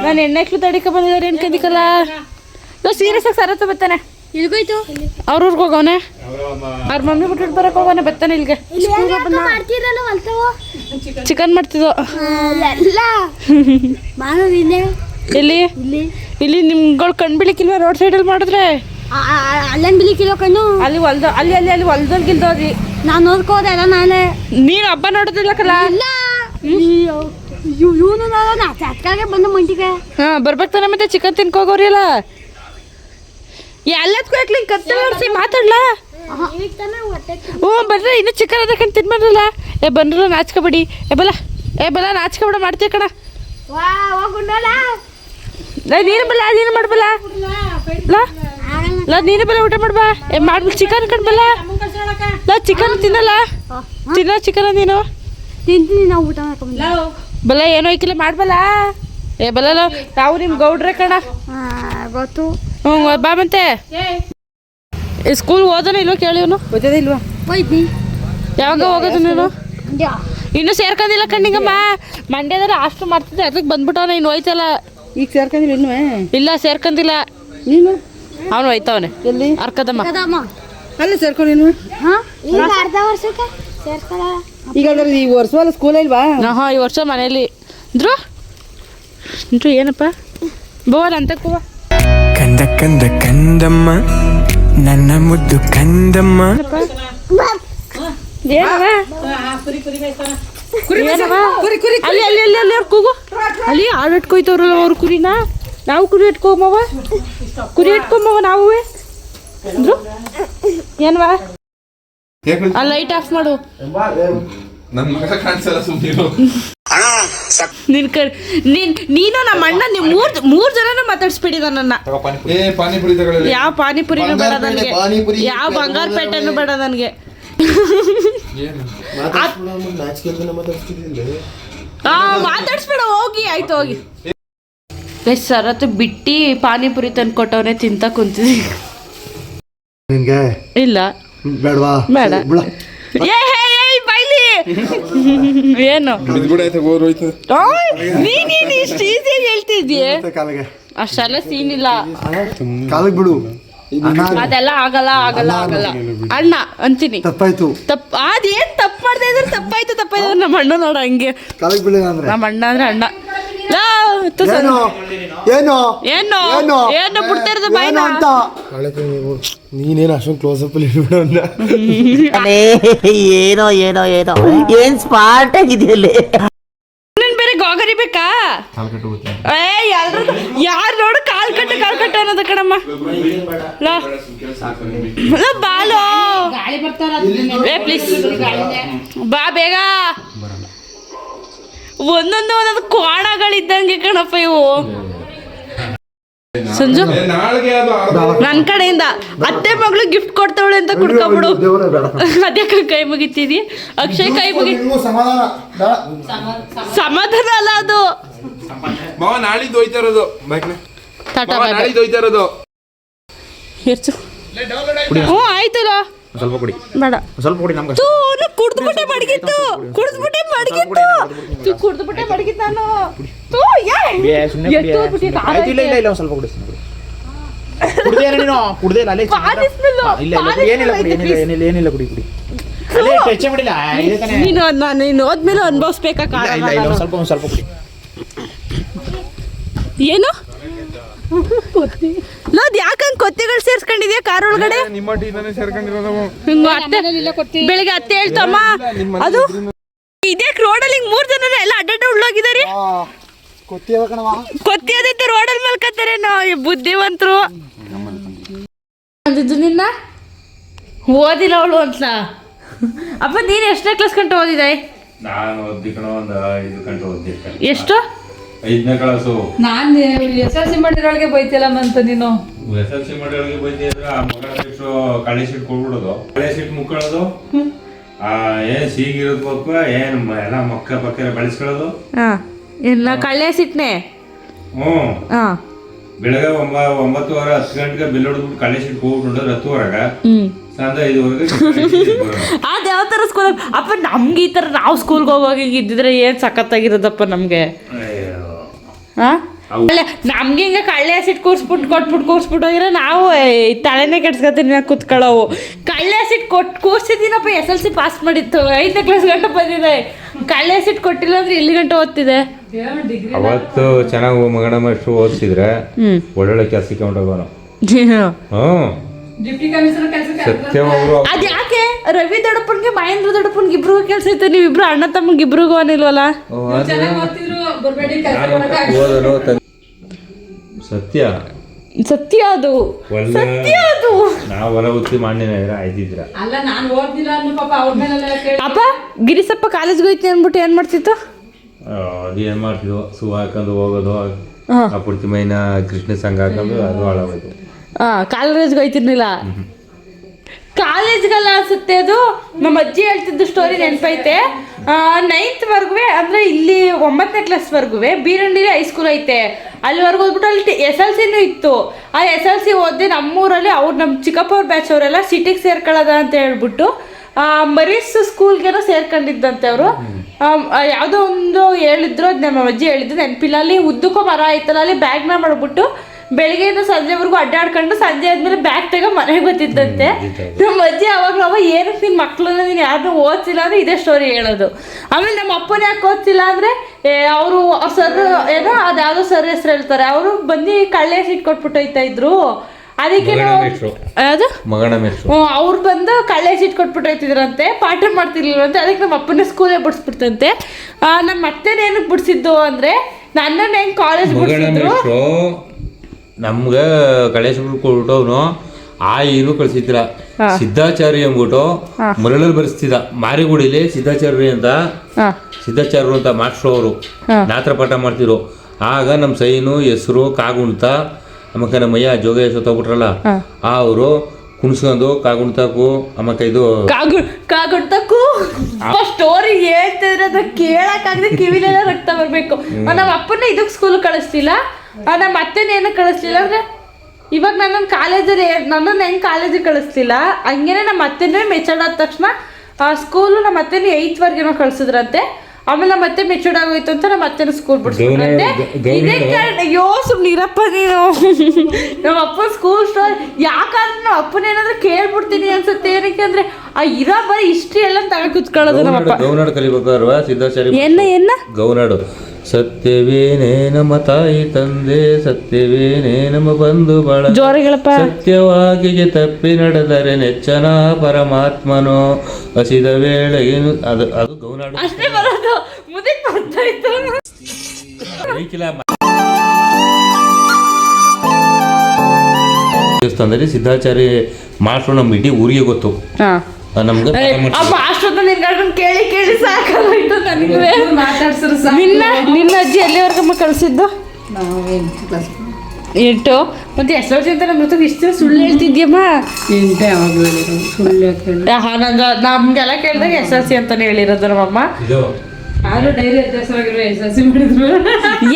ನಾನು ಎಣ್ಣೆಕ್ಲು ತಡಿಕ ಬಂದಿದ್ದಾರೆ ಏನ್ ಕದಿಕಲ್ಲ? ಸೀರಿಯಸ್ ಆಗಿ ಸರತ ಬರ್ತಾನೆ. ಇಲ್ಗೋಯ್ತು ಅವ್ರ ಊರ್ಗೆ ಹೋಗವನೆ? ಅವ್ರ ಮಮ್ಮಿ ಬಿಟ್ಟು ಬರಕ್ ಹೋಗವನೆ ಬರ್ತಾನೆ ಇಲ್ಲಿಗೆ ಇಲ್ಲಿ ಚಿಕನ್ ಮಾಡ್ತಿದ್ದೋ ಎಲ್ಲಿ. ಇಲ್ಲಿ. ನಿಮ್ಗಳು ಕಣ್ ಬಿಳಿಕಿಲ್ವ ರೋಡ್ ಸೈಡಲ್ಲಿ ಮಾಡಿದ್ರೆ? ಅಲ್ಲೇನು ಬಿಳಿಕಿಲ್ವ ಕಿಲೋ ಕಣ್ಣು? ಅಲ್ಲಿ ಹೊಲ್ದ ಅಲ್ಲಿ ಅಲ್ಲಿ ಅಲ್ಲಿ ಹೊಲ್ದಲ್ಲಿ ಗಿಲ್ದೋದ್ರಿ ನಾನು ನೋಡ್ಕೋದೆ ಅಲ್ಲ ನಾನೇ. ನೀನು ಹಬ್ಬ ನೋಡೋದಿಲ್ಲ ಕಲ? ಇಲ್ಲ. ಇವನು ನಾನು ಚಟ್ಕಾಗೆ ಬಂದು ಮಂಟಿಗೆ ಹಾ ಬರ್ಬೇಕು ತಾನೆ ಮತ್ತೆ ಚಿಕನ್ ತಿನ್ಕೋಗೋರಿ ಅಲ್ಲ ಎಲ್ಲದಕ್ಕೂ ಯಾಕೆ ಕತ್ತಲಾಡ್ಸಿ ಮಾತಾಡ್ಲಾ? ಹ್ಞೂ ಬರ್ರಿ ಇನ್ನೂ ಚಿಕನ್ ಅದಕ್ಕಂತ ತಿನ್ಬಾರ್ದಲ್ಲ. ಏ ಬಂದ್ರಲ್ಲ ನಾಚ್ಕೊಬೇಡಿ. ಏ ಬಲ ಏ ಬಲ ನಾಚ್ಕೊಬೇಡ ಮಾಡ್ತೀಯ ಕಣ. ನೀನು ಬಲ ನೀನು ಮಾಡ್ಬಲ್ಲ ಲಾ ನೀನು ಬಲ ಊಟ ಮಾಡ್ಬಾ. ಏ ಮಾಡ್ಬಲ್ ಚಿಕನ್ ಕಣ್ಬಲ್ಲ ಲ ಚಿಕನ್ ತಿನ್ನಲ್ಲ? ತಿನ್ನ ಚಿಕನ್ ನೀನು? ತಿಂತೀನಿ ನಾವು ಊಟ ಮಾಡ್ಕೊಂಡು ಬಲ ಏನೋ ಐಕಿಲ್ಲ ಮಾಡ್ಬಲ್ಲ ಏ ಬಲ್ಲ ನಾವು ನಿಮ್ಮ ಗೌಡ್ರೆ ಕಣ. ಗೊತ್ತು. ಹ್ಞೂ ಬಾ ಮತ್ತೆ. ಸ್ಕೂಲ್ ಹೋದನ ಇಲ್ವ ಕೇಳಿವನು ಓದೋದೇ ಇಲ್ವಾ? ಹೋಯ್ತಿ ಯಾವಾಗ ಹೋಗೋದು ನೀನು? ಇನ್ನೂ ಸೇರ್ಕೊಂಡಿಲ್ಲ ಕಣ್ಣಿಂಗಮ್ಮ ಮಂಡ್ಯದಲ್ಲಿ ಅಷ್ಟು ಮಾಡ್ತಿದ್ದೆ ಅದಕ್ಕೆ ಬಂದ್ಬಿಟ್ಟವನ ಇನ್ನು ಹೋಯ್ತಲ್ಲ. ಈಗ ಸೇರ್ಕೊಂಡಿಲ್ಲ ಇನ್ನು ಇಲ್ಲ ಸೇರ್ಕೊಂಡಿಲ್ಲ. ನೀನು? ಅವನು ಹೋಯ್ತವನೆ. ಎಲ್ಲಿ? ಅರ್ಕದಮ್ಮ. ಕದಮ್ಮ ಅಲ್ಲಿ ಸೇರ್ಕೊಂಡಿಲ್ಲ ಹಾ ಈಗ ಅರ್ಧ ವರ್ಷಕ್ಕೆ ಸೇರ್ಕೊಳ ಈಗ ಈ ವರ್ಷವಲ್ಲ ಸ್ಕೂಲ್ ಇಲ್ವಾ? ಹಾಂ ಈ ವರ್ಷ ಮನೇಲಿ ಧ್ರುವ? ಏನಪ್ಪ? ಬೋವಲ್ ಅಂತ ಕೂವ. ಕಂದ ಕಂದ ಕಂದಮ್ಮ ನನ್ನ ಮುದ್ದು ಕಂದಮ್ಮ. ಅಲ್ಲಿ ಅಲ್ಲಿ ಅಲ್ಲಿ ಅಲ್ಲಿ ಅವ್ರ್ ಕೂಗು. ಅಲ್ಲಿ ಆಡು ಇಟ್ಕೊಯ್ತವ್ರಲ್ಲ ಅವ್ರ ಕುರಿನ. ನಾವು ಕುರಿ ಇಟ್ಕೊಂಬವ ಕುರಿ ಇಟ್ಕೊಂಬವ ನಾವು ಏನ್ವಾ? ಆ ಲೈಟ್ ಆಫ್ ಮಾಡು. ನನ್ನ ಮಗ ಕಾಣಿಸಲ್ಲ ಸುಮ್ಮನೆ ನಿನ್ ನೀನ್ ನೀನು ನಮ್ಮ ಅಣ್ಣ ನೀವು ಮೂರ್ ಮೂರ್ ಜನನು ಮಾತಾಡ್ಸ್ಬಿಡಿದ ನನ್ನ ಯಾವ ಪಾನಿಪುರಿನೂ ಬೇಡ ನನಗೆ. ಪಾನಿಪುರಿ ಯಾವ ಬಂಗಾರ ಪೇಟೆನೂ ಬೇಡ ನನಗೆ. ಆ ಮಾತಾಡ್ಸ್ಬೇಡ ಹೋಗಿ ಆಯ್ತು ಹೋಗಿ. ಎಷ್ಟು ಸರತ್ತು ಬಿಟ್ಟಿ ಪಾನಿಪುರಿ ತಂದು ಕೊಟ್ಟವನೇ ತಿಂತ ಕುಂತಿದ್ವಿ ನಿನ್ಗೆ? ಇಲ್ಲ. ಬೇಡವಾ? ಬೇಡ. ಏ ಹೇ ಏನು? ನೀ ನೀ ನೀನ್ ಇಷ್ಟು ಈಸಿಯಾಗಿ ಹೇಳ್ತಿದ್ಯೆ? ಕಾಲಿಗೆ. ಅಷ್ಟೆಲ್ಲ ಸೀನ್ ಇಲ್ಲ. ಕಾಲಿಗೆ ಬಿಡು. ಅದೆಲ್ಲ ಆಗಲ್ಲ ಆಗಲ್ಲ ಆಗಲ್ಲ. ಅಣ್ಣ ಅಂತೀನಿ. ತಪ್ಪಾಯ್ತು. ತಪ್ಪ ಅದೇನ್ ತಪ್ಪು ಮಾಡ್ದೆ ಇದ್ರೆ ತಪ್ಪಾಯ್ತು ತಪ್ಪಾಯ್ತು. ನಮ್ಮ ಅಣ್ಣ ನೋಡ ಹಂಗೆ. ಕಾಲಿಗೆ ಬೀಳು ಅಂದ್ರೆ ನಮ್ಮ ಅಣ್ಣ ಅಂದ್ರೆ ಅಣ್ಣ. ಏನು ಏನು ಏನು ಏನು ಏನು ಬಿಡ್ತಿರೋದು ಬಾಯ್ನ ಅಂತ. ನೀನೇನು ಅಷ್ಟೊಂದು ಕ್ಲೋಸ್ ಅಪ್ ಅಲ್ಲಿ ಏನೋ ಏನೋ ಏನೋ. ಏನ್ ಸ್ಮಾರ್ಟ್ ಆಗಿದೆಯಲ್ಲಿ? ಬೇರೆ ಗೋಗರಿ ಬೇಕಾ? ಏ ಯಾರು ನೋಡು ಕಾಲ್ ಕಟ್ಟು ಕಾಲ್ ಕಟ್ಟು ಅನ್ನೋದು ಕಣಮ್ಮ. ಲಾ. ಲಾ, ಬಾಲೋ. ಏ ಪ್ಲೀಸ್ ಬಾ ಬೇಗ. ಒಂದೊಂದು ಒಂದೊಂದು ಕ್ವಾಣಗಳಿದ್ದಂಗೆ ಕಣಪ್ಪ ಇವು. ಸಂಜು? ನನ್ ಕಡೆಯಿಂದ ಅತ್ತೆ ಮಗಳು ಗಿಫ್ಟ್ ಕೊಡ್ತಾವಳೆ ಅಂತ ಕುಡ್ಕೊಂಬಿಡು ಅದ್ಯಾಕ ಕೈ ಮುಗಿತಿದಿ. ಅಕ್ಷಯ್ ಕೈ ಮುಗಿ ಸಮಾಧಾನ ಅಲ್ಲ ಅದು. ಹ್ಮ್ ನಾಳಿದ್ದು ಹೋಯ್ತಾ ಇರೋದು. ಬೈಕ್ನ ಟಾಟಾ ನಾಳಿದ್ದು ಹೋಯ್ತಾ ಇರೋದು. ಹೆಚ್ಚು ಹ್ಞೂ ಆಯ್ತಲ್ಲ ಸ್ವಲ್ಪ ಕುಡಿ. ಬೇಡ. ಸ್ವಲ್ಪ ಕುಡಿ ನಮ್ಗೆ. ತೂ ಕುಡ್ದ್ಬಿಟ್ಟೆ ಮಡಗಿತ್ತು. ಕುಡ್ದುಬಿಟ್ಟೆ ಮಡಗಿತ್ತು. ತು ಕುಡ್ದುಬಿಟ್ಟೆ ಮಡಗಿತ್ತು ನಾನು. ತೂ ಯಾ ಎತ್ತು ಹೋಗ್ಬಿಟ್ಟಿತ್ತು, ಇಲ್ಲ ಇಲ್ಲ ಇಲ್ಲ ಒಂದ್ ಸ್ವಲ್ಪ ಕುಡಿ ಕುಡ್ದೇ ನೀನು? ಕುಡ್ದೇ ಇಲ್ಲ ಅಲ್ಲೇ ಇಲ್ಲ ಇಲ್ಲ ಏನಿಲ್ಲ ಕುಡಿ ಏನಿಲ್ಲ ಏನಿಲ್ಲ ಏನಿಲ್ಲ ಕುಡಿ ಕುಡಿ. ಅಲ್ಲೇ ಟಚ್ ಮಾಡಿಲ್ಲ ನೀನು ನಾನು ನೀನು ಹೋದ್ಮೇಲೆ ಅನುಭವಿಸ್ಬೇಕಾ ಕಾರಣ ಇಲ್ಲ ಇಲ್ಲ ಸ್ವಲ್ಪ ಒಂದು ಸ್ವಲ್ಪ ಕುಡಿ. ಏನು? ನೋದ್ ಯಾಕಂಗ್ ಕೊತ್ತಿಗಳು ಸೇರ್ಸ್ಕೊಂಡಿದ್ಯಾ ಕಾರ್ ಒಳಗಡೆ ನಿಮ್ಮ ಟೀನೇ ಸೇರ್ಕೊಂಡಿರೋದು. ಹಿಂಗ್ ಅತ್ತೆ ಬೆಳಿಗ್ಗೆ ಅತ್ತೆ ಹೇಳ್ತಮ್ಮ. ಅದು ಇದೇ ರೋಡಲ್ಲಿ ಹಿಂಗ್ ಮೂರ್ ಜನ ಎಲ್ಲ ಅಡ್ಡಡ್ಡ ಉಳ್ಳೋಗಿದಾರೆ ಕೊತ್ತಿ ಅದೈತೆ ರೋಡಲ್ಲಿ ಮಲ್ಕತ್ತಾರೆ ನಾವು ಬುದ್ಧಿವಂತರು. ಅಂದಿದ್ದು ನಿನ್ನ? ಓದಿಲ್ಲ ಅವಳು ಅಂತ. ಅಪ್ಪ ನೀನು ಎಷ್ಟನೇ ಕ್ಲಾಸ್ ಗಂಟೆ ಓದಿದೆ? ನಾನು ಓದಿ ಕಣ ಒಂದು ಐದು ಗಂಟೆ ಓದಿದ್ದೆ ಎಷ್ಟು? ಐದನೇ ಕ್ಲಾಸು ನಾನ್ ಎಸ್ ಎಲ್ ಸಿ ಮಾಡಿರೋಳಿಗೆ ಬೈತಿಲ್ಲಮ್ಮ ಅಂತ ನೀನು? ಎಸ್ ಎಲ್ ಸಿ ಮಾಡಿರೋಳಿಗೆ ಬೈತಿದ್ರೆ ಆ ಮಗಳ ಬಿಟ್ಟು ಕಳೆ ಶೀಟ್ ಕೊಡ್ಬಿಡೋದು. ಕಳೆ ಶೀಟ್ ಮುಕ್ಕೊಳ್ಳೋದು ಆ ಏನ್ ಸೀಗಿರೋದ್ ಪಕ್ಕ ಏನ್ ಮ- ಎಲ್ಲ ಮಕ್ಕ ಪಕ್ಕ ಬಳಸ್ಕೊಳ್ಳೋದು. ಹಾ ಎಲ್ಲ ಕಳ್ಳೆ ಸಿಟ್ನೆ ಹ್ಮ್ ಹಾ. ಬೆಳಗ್ಗೆ ಒಂಬ ಒಂಬತ್ತುವರೆ ಹತ್ತು ಗಂಟೆಗೆ ಬಿಲ್ ಹೊಡೆದ್ಬಿಟ್ಟು ಕಳೆ ಶೀಟ್ ಹೋಗ್ಬಿಟ್ಟು ಹತ್ತುವರೆಗೆ. ಸಂಜೆ ಐದುವರೆಗೆ ಅದು ಯಾವ ತರ ಸ್ಕೂಲ್ ಅಪ್ಪ ನಮ್ಗೆ ಈ ತರ ನಾವು ಸ್ಕೂಲ್ಗೆ ಹೋಗುವಾಗ ಹಿಂಗೆ ಇದ್ದಿದ್ರೆ ಏನು ಸಖತ್ತಾಗಿರೋದಪ್ಪ ನಮಗೆ? ಹಾಂ? ಅಲ್ಲ ನಮ್ಗೆ ಹಿಂಗೆ ಕಳ್ಳೆ ಸಿಟ್ಟು ಕೂರ್ಸ್ಬಿಟ್ಟು ಕೊಟ್ಬಿಟ್ಟು ಕೂರ್ಸ್ಬಿಟ್ಟು ಹೋಗಿರೋ ನಾವು ತಲೆನೇ ಕೆಡ್ಸ್ಕೊತೀನಿ ಕುತ್ಕೊಳ್ಳೋವು. ಕಳ್ಳೆ ಸಿಟ್ಟು ಕೊಟ್ಟು ಕೂರ್ಸಿದ್ದೀನಪ್ಪ ಎಸ್ ಎಲ್ ಸಿ ಪಾಸ್ ಮಾಡಿತ್ತು ಐದನೇ ಕ್ಲಾಸ್ ಗಂಟೆ ಬಂದಿದೆ. ಕಳ್ಳೆ ಸಿಟ್ಟು ಕೊಟ್ಟಿಲ್ಲ ಅಂದ್ರೆ ಇಲ್ಲಿ ಗಂಟೆ ಓದ್ತಿದೆ? ಅವತ್ತು ಚೆನ್ನಾಗಿ ಮಗನ ಮಾಸ್ಟ್ರು ಓದಿಸಿದ್ರೆ ಹ್ಞೂ ಒಳ್ಳೊಳ್ಳೆ ಕೆಲಸಕ್ಕೆ ಹೊಂಟೋಗೋನು ಹ್ಮ್. ಡಿಪ್ಟಿ ಕಮಿಷನರ್ ಕೆಲಸಕ್ಕೆ ಸತ್ಯ ಅವರು ಅದ್ ಯಾಕೆ? ರವಿ ದೊಡ್ಡಪ್ಪನ್ಗೆ ಮಹೇಂದ್ರ ದೊಡ್ಡಪ್ಪನ್ಗೆ ಇಬ್ರಿಗೂ ಕೆಲಸ ಐತೆ ನೀವಿಬ್ರು ಅಣ್ಣ ತಮ್ಮಗ್ ಇಬ್ರಿಗೂ ಅನಿಲ್ವಲ್ಲ? ಸತ್ಯ. ಸತ್ಯ ಅದು. ಸತ್ಯ ಅದು. ನಾವು ಹೊರ ಉತ್ತಿ ಮಾಡಿದ್ರೆ ಆಯ್ತಿದ್ರ ಅಲ್ಲ ನಾನು ಓದ್ದಿಲ್ಲ ಅನ್ನೋ ಪಾಪ ಅವ್ರ ಮೇಲೆ ಅಪ್ಪ ಗಿರಿಸಪ್ಪ ಕಾಲೇಜ್ಗೆ ಹೋಯ್ತಿ ಅಂದ್ಬಿಟ್ಟು ಏನು ಮಾಡ್ತಿತ್ತು? ಅದು ಏನ್ ಮಾಡ್ತಿದ್ವು? ಸೂ ಹಾಕೊಂಡು ಹೋಗೋದು ಪುರ್ತಿ ಮೈನ ಕೃಷ್ಣ ಸಂಘ ಹಾಕೊಂಡು ಅದು ಹಾಳಾಗೋಯ್ತು. ಕಾಲೇಜ್ಗೆ ಹೋಯ್ತಿರ್ಲಿಲ್ಲ ಕಾಲೇಜ್ಗೆಲ್ಲ ಅನ್ಸುತ್ತೆ ಅದು. ನಮ್ಮ ಅಜ್ಜಿ ಹೇಳ್ತಿದ್ದು ಸ್ಟೋರಿ ನೆನಪೈತೆ. ನೈನ್ತ್ ವರ್ಗುವೆ, ಅಂದ್ರೆ ಇಲ್ಲಿ ಒಂಬತ್ತನೇ ಕ್ಲಾಸ್ ವರ್ಗುವೆ ಬೀರಂಡಿಲಿ ಹೈಸ್ಕೂಲ್ ಐತೆ. ಅಲ್ಲಿವರೆಗೂ ಹೋಗ್ಬಿಟ್ಟು ಅಲ್ಲಿ ಎಸ್ ಎಲ್ ಸಿನೂ ಇತ್ತು. ಆ ಎಸ್ ಎಲ್ ಸಿ ಓದಿ ನಮ್ಮೂರಲ್ಲಿ ಅವ್ರು ನಮ್ಮ ಚಿಕ್ಕಪ್ಪ ಅವ್ರ ಬ್ಯಾಚ್ ಅವರೆಲ್ಲ ಸಿಟಿಗೆ ಸೇರ್ಕೊಳ್ಳೋದ ಅಂತ ಹೇಳ್ಬಿಟ್ಟು ಮರೀಸ್ ಸ್ಕೂಲ್ಗೇನೋ ಸೇರ್ಕೊಂಡಿದ್ದಂತೆ ಅವರು. ಯಾವುದೋ ಒಂದು ಹೇಳಿದ್ರು ಅದು ನಮ್ಮ ಅಜ್ಜಿ ಹೇಳಿದ್ರು ನೆನಪಿಲ್ಲ. ಅಲ್ಲಿ ಉದ್ದಕ್ಕೂ ಮರ ಐತಲ್ಲ, ಅಲ್ಲಿ ಬ್ಯಾಗ್ನ ಮಾಡ್ಬಿಟ್ಟು ಬೆಳಿಗ್ಗೆಯಿಂದ ಸಂಜೆವರೆಗೂ ಅಡ್ಡಾಡ್ಕೊಂಡು ಸಂಜೆ ಆದ್ಮೇಲೆ ಬ್ಯಾಗ್ ತೆಗ ಮನೆಗೆ ಬರ್ತಿದ್ದಂತೆ. ನಮ್ಮ ಅಜ್ಜಿ ಅವಾಗಲೂ ಅವ ಏನಕ್ಕೆ ನಿನ್ನ ಮಕ್ಳು ನೀನು ಯಾರನ್ನೂ ಓದ್ತಿಲ್ಲ ಅಂದ್ರೆ ಇದೇ ಸ್ಟೋರಿ ಹೇಳೋದು. ಆಮೇಲೆ ನಮ್ಮ ಅಪ್ಪನ ಯಾಕೆ ಓದ್ತಿಲ್ಲ ಅಂದ್ರೆ ಅವರು ಅವ್ರ ಸರ್ ಏನೋ ಅದು ಯಾವುದೋ ಸರ್ ಹೆಸರು ಹೇಳ್ತಾರೆ. ಅವರು ಬಂದು ಕಳ್ಳೆ ಸೀಟ್ ಕೊಟ್ಬಿಟ್ಟು ಹೋಯ್ತಾ ಇದ್ರು. ಅದಕ್ಕೆ ಅವ್ರು ಬಂದು ಕಳ್ಳೆ ಸೀಟ್ ಕೊಟ್ಬಿಟ್ಟು ಹೋಯ್ತಿದ್ರಂತೆ. ಪಾಠ ಮಾಡ್ತಿರ್ಲಿಲ್ವಂತೆ ಅದಕ್ಕೆ ನಮ್ಮ ಅಪ್ಪನ ಸ್ಕೂಲೇ ಬಿಡಿಸ್ಬಿಡ್ತಂತೆ. ಆ, ನಮ್ಮ ಅತ್ತೆನೇನಕ್ಕೆ ಬಿಡಿಸಿದ್ದು ಅಂದ್ರೆ ನನ್ನ ಹೆಂಗ್ ಕಾಲೇಜ್ ಬಿಡಿಸಿದ್ರು? ನಮ್ಗೆ ಗಣೇಶ ಕೊಟ್ಟವನು ಆ ಏನು ಕಳ್ಸಿದ್ರ ಸಿದ್ಧಾಚಾರ್ಯ ಅಂದ್ಬಿಟ್ಟು ಮರಳಲ್ಲಿ ಬರೆಸ್ತಿದ್ದ. ಮಾರಿಗುಡಿಲಿ ಸಿದ್ಧಾಚಾರ್ಯ ಅಂತ ಸಿದ್ಧಾಚಾರ್ಯರು ಅಂತ ಮಾಸ್ಟ್ರು ಅವರು. ನಾತ್ರ ಪಾಠ ಮಾಡ್ತಿದ್ರು. ಆಗ ನಮ್ಮ ಸೈನು ಹೆಸರು ಕಾಗುಣ್ತ ಆಮೇಲೆ ನಮ್ಮ ಮಯ್ಯ ಜೋಗೇಶ್ ತಗೊಬಿಟ್ರಲ್ಲ ಅವರು ಕುಣಿಸ್ಕೊಂಡು ಕಾಗುಣಿತಕ್ಕು ಆಮೇಲೆ ಇದು ಕಾಗು ಕಾಗುಡ್ತಕ್ಕೂ ಸ್ಟೋರಿ ಹೇಳ್ತಿದ್ರೆ ಕೇಳಕ್ಕಾಗದೆ ಕಿವಿಲೆಲ್ಲ ರಕ್ತ ಬರ್ಬೇಕು. ನಮ್ಮ ಅಪ್ಪನ ಇದಕ್ಕೆ ಸ್ಕೂಲ್ ಕಳಿಸ್ತಿಲ್ಲ. ನಮ್ಮ ಮತ್ತೆ ಏನು ಕಳಿಸ್ಲಿಲ್ಲ ಅಂದ್ರೆ ಇವಾಗ ನನ್ನನ್ನು ಕಾಲೇಜಲ್ಲಿ ನನ್ನನ್ನು ಹೆಂಗೆ ಕಾಲೇಜಿಗೆ ಕಳಿಸ್ತಿಲ್ಲ ಹಂಗೇನೆ ನಮ್ಮ ಅತ್ತೆನೇ ಮೆಚರ್ಡ್ ಆದ ತಕ್ಷಣ ಸ್ಕೂಲು ನಮ್ಮ ಅತ್ತೆನೇ ಏಯ್ತ್ವರೆಗೇನೋ ಕಳಿಸಿದ್ರಂತೆ. ಆಮೇಲೆ ನಮ್ಮ ಮತ್ತೆ ಮೆಚೂರ್ಡ್ ಆಗೋಯ್ತು ಅಂತ ನಮ್ಮ ಮತ್ತೆ ಸ್ಕೂಲ್ ಬಿಡ್ಸ್ಕೊಂಡ್ರಂತೆ ಯೋ ಗೌರ್ಮೆಂಟ್- ಇದೇ ಕಾರಣ ಅಯ್ಯೋ ಸುಮ್ನಿರಪ್ಪ ನೀನು. ನಮ್ಮ ಅಪ್ಪ ಸ್ಕೂಲ್ ಸ್ಟೋರ್ ಯಾಕಂದ್ರೆ ನಮ್ಮ ಅಪ್ಪನ ಏನಾದ್ರು ಕೇಳ್ಬಿಡ್ತೀನಿ ಅನ್ಸುತ್ತೆ ಏನಕ್ಕೆ ಅಂದ್ರೆ ಆ ಇರೋ ಬರೀ ಹಿಸ್ಟ್ರಿ ಎಲ್ಲ ತಗೊಂಡ್ ಕುತ್ಕೊಳ್ಳೋದು ನಮ್ಮಪ್ಪ ಗೌನಾಡು ಕಲಿಬೇಕಾದ್ರೆ ಸಿದ್ಧಾಚಾರ್ಯ ಎನ್ನ ಎನ್ನ? ಗೌನಾಡು ಸತ್ಯವೇನೇ ನಮ್ಮ ತಾಯಿ ತಂದೆ ಸತ್ಯವೇನೇ ನಮ್ಮ ಬಂಧು ಬಳ ಜೋರಿಗಳಪ್ಪ ಸತ್ಯವಾಗಿಗೆ ತಪ್ಪಿ ನಡೆದರೆ ನೆಚ್ಚನ ಪರಮಾತ್ಮನು. ಹಸಿದ ವೇಳೆ ಏನು ಅದು ಅದು ಗೌನಾಡು ಅಷ್ಟೇ ಬರೋದು. ಮುದಕ್ಕೆ ಬರ್ತಾ ಇತ್ತು. ಮ- ದೇವಸ್ಥಾನದಲ್ಲಿ ಸಿದ್ಧಾಚಾರ್ಯ ಮಾಸ್ಟ್ರು ನಮ್ಮ ಇಡೀ ಊರಿಗೆ ಗೊತ್ತು. ನಮ್ಗೆ ನಿನ್ಗಳ್ಕೊಂಡ್ ಕೇಳಿ ಕೇಳಿ ಸಾಕಾಗೋಯ್ತು ನನಗೆ. ಮಾತಾಡ್ಸಿದ್ರು ನಿನ್ನ ನಿನ್ನ ಅಜ್ಜಿ ಎಲ್ಲಿವರೆಗಮ್ಮ ಕಳಿಸಿದ್ದು? ಎಂಟು? ಮತ್ತೆ ಎಸ್ ಎಲ್ ಸಿ ಅಂತ ನಮ್ಮ ಜೊತೆ ಇಷ್ಟು ಸುಳ್ಳು ಹೇಳ್ತಿದ್ಯಮ್ಮ? ಎಂಟೇ ಯಾವಾಗಲೂ ಸುಳ್ಳು ನಂಗೆ ನಮ್ಗೆಲ್ಲ ಕೇಳಿದಾಗ ಎಸ್ ಎಲ್ ಸಿ ಅಂತಾನೆ ಹೇಳಿರೋದು ನಮ್ಮಮ್ಮ. ಆದ್ರೂ ಡೈರಿ ಅಧ್ಯಕ್ಷರಾಗಿರೋ ಎಸ್ ಎಲ್ ಸಿ ಮಾಡಿದ್ರು.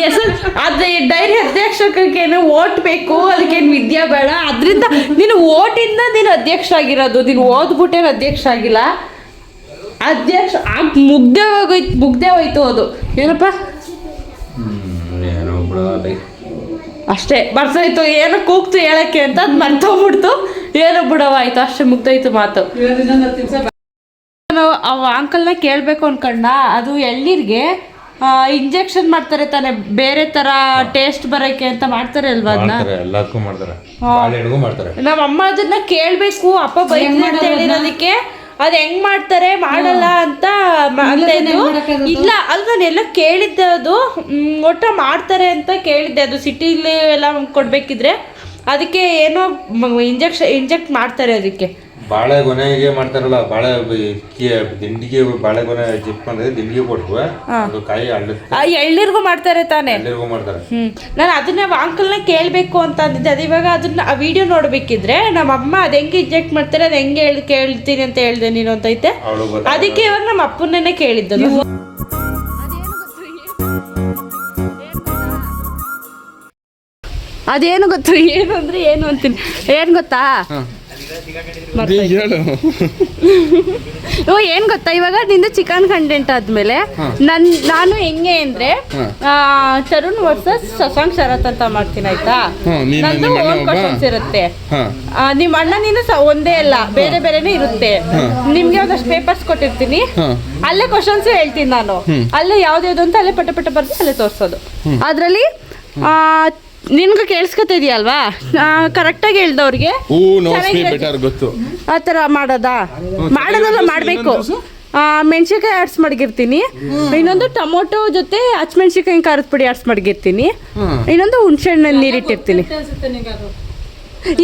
ಎಸ್ ಎಲ್ ಅದೇ ಡೈರಿ ಅಧ್ಯಕ್ಷಕ್ಕೇನು ಓಟ್ ಬೇಕು ಅದಕ್ಕೇನು ವಿದ್ಯಾ ಬೇಡ. ಅದರಿಂದ ನೀನು ಓಟಿಂದ ನೀನು ಅಧ್ಯಕ್ಷ ಆಗಿರೋದು. ನೀನು ಓದ್ಬಿಟ್ಟೇನು ಅಧ್ಯಕ್ಷ ಆಗಿಲ್ಲ. ಅಧ್ಯಕ್ಷ ಆಗ ಮುಗ್ದೆ ಹೋಗೋಯ್ತು ಮುಗ್ದೆ ಹೋಯ್ತು ಅದು. ಏನಪ್ಪ? ಹ್ಮ್, ಏನೋ ಬಿಡು ಅಷ್ಟೇ ಬರ್ತಾಯ್ತು ಏನೋ ಕೂಗ್ತು ಹೇಳಕ್ಕೆ ಅಂತ ಅದು ಮರ್ತೋಗ್ಬಿಡ್ತು. ಏನೋ ಬಿಡವಾಯ್ತು. ಅಷ್ಟೇ ಮುಗ್ದೋಯ್ತು ಮಾತು. ನಾವು ಅವ ಅಂಕಲ್ನ ಕೇಳಬೇಕು ಅನ್ಕಂಡ. ಅದು ಎಳ್ನೀರಿಗೆ ಇಂಜೆಕ್ಷನ್ ಮಾಡ್ತಾರೆ ತಾನೆ. ಬೇರೆ ತರ ಟೇಸ್ಟ್ ಬರಕ್ಕೆ ಅಂತ ಮಾಡ್ತಾರೆ ಅಲ್ವಾ ಅದನ್ನ ಮಾಡ್ತಾರೆ ಎಲ್ಲದಕ್ಕೂ ಮಾಡ್ತಾರೆ. ನಮ್ಮ ಅಮ್ಮ ಅದನ್ನ ಕೇಳ್ಬೇಕು. ಅಪ್ಪ ಬೈಕ್ ಅಂತ ಹೇಳಿರೋದಕ್ಕೆ ಅದ್ ಹೆಂಗ್ ಮಾಡ್ತಾರೆ? ಮಾಡಲ್ಲ ಅಂತ. ಇಲ್ಲ ಅಲ್ಲಿ ನಾನು ಎಲ್ಲ ಕೇಳಿದ್ದೆ ಅದು. ಒಟ್ಟ ಮಾಡ್ತಾರೆ ಅಂತ ಕೇಳಿದ್ದೆ ಅದು. ಸಿಟಿಲಿ ಎಲ್ಲ ಕೊಡ್ಬೇಕಿದ್ರೆ. ಅದಕ್ಕೆ ಏನೋ ಇಂಜೆಕ್ಷನ್ ಇಂಜೆಕ್ಟ್ ಮಾಡ್ತಾರೆ ಅದಕ್ಕೆ. ಬಾಳೆಗೊನೆಗೆ ಮಾಡ್ತಾರಲ್ಲ ಬಾಳೆ ದಿಂಡಿಗೆ ಬಾಳೆಗೊನೆ ಜಿಪ್ ಅಂದ್ರೆ ದಿಂಡಿಗೆ ಕೊಟ್ಟು ಅದು ಕಾಯಿ ಅಳ್ಳಿ ಆ ಎಳ್ನೀರ್ಗೂ ಮಾಡ್ತಾರೆ ತಾನೆ. ಎಲ್ಲರಿಗೂ ಮಾಡ್ತಾರೆ. ಹ್ಮ್. ನಾನು ಅದನ್ನ ಅಂಕಲ್ನ ಕೇಳಬೇಕು ಅಂತ ಅಂದಿದ್ದೆ. ಅದು ಇವಾಗ ಅದನ್ನ ಆ ವಿಡಿಯೋ ನೋಡ್ಬೇಕಿದ್ರೆ ನಮ್ಮ ಅಮ್ಮ ಅದು ಹೆಂಗೆ ಇಂಜೆಕ್ಟ್ ಮಾಡ್ತಾರೆ ಅದು ಹೆಂಗೆ ಹೇಳ್ ಕೇಳ್ತೀನಿ ಅಂತ ಹೇಳ್ದೆ ನೀನು ಅಂತ ಐತೆ. ಅವಳು ಅದಕ್ಕೆ ಇವಾಗ ನಮ್ಮ ಅಪ್ಪನ್ನೇ ಕೇಳಿದ್ದು ಅದೇನು ಗೊತ್ತು ಏನು ಅಂದ್ರೆ ಏನು ಅಂತೀನಿ. ಏನ್ ಗೊತ್ತಾ? ಓ ಏನ್ ಗೊತ್ತಾ? ಇವಾಗ ನಿಂದು ಚಿಕನ್ ಕಂಟೆಂಟ್ ಆದ್ಮೇಲೆ ನನ್ ನಾನು ಹೆಂಗೆ ಅಂದ್ರೆ ಆ, ತರುಣ್ ವರ್ಸಸ್ ಶಶಾಂಕ್ ಶರತ್ ಅಂತ ಮಾಡ್ತೀನಿ ಆಯ್ತಾ? ನಂದು ಓನ್? ಕ್ವಶನ್ಸ್ ಇರುತ್ತೆ. ನಿಮ್ ಆ, ಅಣ್ಣ ನೀನು ಒಂದೇ ಅಲ್ಲ ಬೇರೆ ಬೇರೆನೇ ಇರುತ್ತೆ. ನಿಮ್ಗೆ ಒಂದಷ್ಟು ಪೇಪರ್ಸ್ ಕೊಟ್ಟಿರ್ತೀನಿ ಅಲ್ಲೇ ಕ್ವಶನ್ಸ್ ಹೇಳ್ತೀನಿ ನಾನು. ಅಲ್ಲೇ ಯಾವ್ದು ಅಂತ ಅಲ್ಲೇ ಪಟ ಪಟ ಬರ್ದು ಅಲ್ಲೇ ತೋರಿಸೋದು. ಅದರಲ್ಲಿ ನಿನ್ಗೆ ಕೇಳಿಸ್ಕೊತಾ ಇದೆಯಲ್ವಾ ಕರೆಕ್ಟಾಗಿ ಹೇಳ್ದವ್ರಿಗೆ ಹೂ ಬೆಟರ್ ಗೊತ್ತು. ಆ ಥರ ಮಾಡೋದಾ? ಮಾಡೋದಲ್ಲ ಮಾಡಬೇಕು. ಮೆಣಸಿನ್ಕಾಯಿ ಆಡ್ಸ್ ಮಡಗಿರ್ತೀನಿ. ಇನ್ನೊಂದು ಟೊಮೊಟೊ ಜೊತೆ ಹಚ್ಮೆಣ್ಸಿನ್ಕಾಯಿ ಖಾರದ ಪುಡಿ ಆಡ್ಸ್ ಮಡಗಿರ್ತೀನಿ. ಇನ್ನೊಂದು ಹುಣಸೆ ಹಣ್ಣು ನೀರಿಟ್ಟಿರ್ತೀನಿ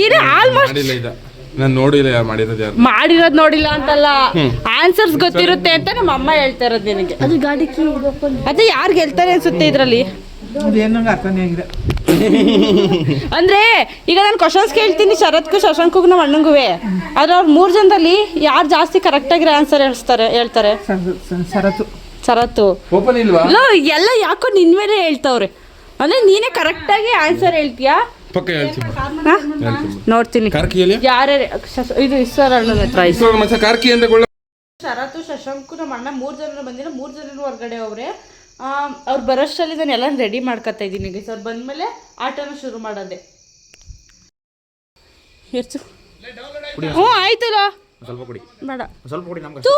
ಇದು ಆಲ್ಮೋಸ್ಟ್ ಮಾಡಿಲ್ಲ ಇದ. ನಾನು ನೋಡಿಲ್ಲ ಯಾರು ಮಾಡಿರೋದು ಯಾರು ಮಾಡಿರೋದು ನೋಡಿಲ್ಲ ಅಂತಲ್ಲ. ಆನ್ಸರ್ಸ್ ಗೊತ್ತಿರುತ್ತೆ ಅಂತ ನಮ್ಮ ಅಮ್ಮ ಹೇಳ್ತಾ ಇರೋದು ನಿನಗೆ. ಅದು ಗಾಡಿ ಅದೇ ಯಾರು ಗೆಲ್ತಾರೆ ಅನ್ಸುತ್ತೆ ಇದರಲ್ಲಿ? ಅದೇನು ಅರ್ಥನೇ ಆಗಿದೆ ಅಂದ್ರೆ ಈಗ ನಾನು ಕ್ವಶನ್ಸ್ ಕೇಳ್ತೀನಿ ಶರತ್ಗೂ ಶಶಾಂಕು ನಮ್ಮ ಅಣ್ಣಂಗುವೆ. ಆದ್ರೆ ಅವ್ರ ಮೂರ್ ಜನದಲ್ಲಿ ಯಾರು ಜಾಸ್ತಿ ಕರೆಕ್ಟ್ ಆಗಿರೋ ಆನ್ಸರ್ ಹೇಳ್ತಾರೆ ಹೇಳ್ತಾರೆ? ಶರತ್ ಶರತ್ತು. ಓಪನ್ ಇಲ್ವಾ? ಇಲ್ಲ ಎಲ್ಲ ಯಾಕೋ ನಿನ್ ಮೇಲೆ ಹೇಳ್ತಾವ್ರೆ. ಅಂದ್ರೆ ನೀನೇ ಕರೆಕ್ಟಾಗಿ ಆನ್ಸರ್ ಹೇಳ್ತೀಯಾ? ಪಕ್ಕ ಹೇಳ್ತೀನಿ. ನೋಡ್ತೀನಿ. ಕಾರ್ಕಿ ಎಲ್ಲಿ? ಯಾರ್ಯಾರು? ಇದು ಇಸ್ವರ ಅಣ್ಣನ ಹತ್ರ. ಮತ್ತೆ ಕಾರ್ಕಿ ಅಂತ ಗೊಳ್ಳ ಶರತ್ತು ಶಶಾಂಕು ನಮ್ಮ ಅಣ್ಣ ಮೂರು ಜನ ಬಂದಿರೋ ಮೂರು ಜನರು ಹೊರಗಡೆ ಅವ್ರೆ. ಅವ್ರು ಬರೋಷ್ಟರಲ್ಲಿ ನಾನು ಎಲ್ಲ ರೆಡಿ ಮಾಡ್ಕೊತಾ ಇದ್ದೀನಿ ಗೈಸ್ ಅವ್ರು ಬಂದಮೇಲೆ ಆಟನ ಶುರು ಮಾಡೋದೆ. ಹೆಚ್ಚು ಹ್ಞೂ ಆಯ್ತಲ್ಲ ಸ್ವಲ್ಪ ಕುಡಿ. ಬೇಡ. ಸ್ವಲ್ಪ ಕುಡಿ ನಮ್ಗೆ. ತೂ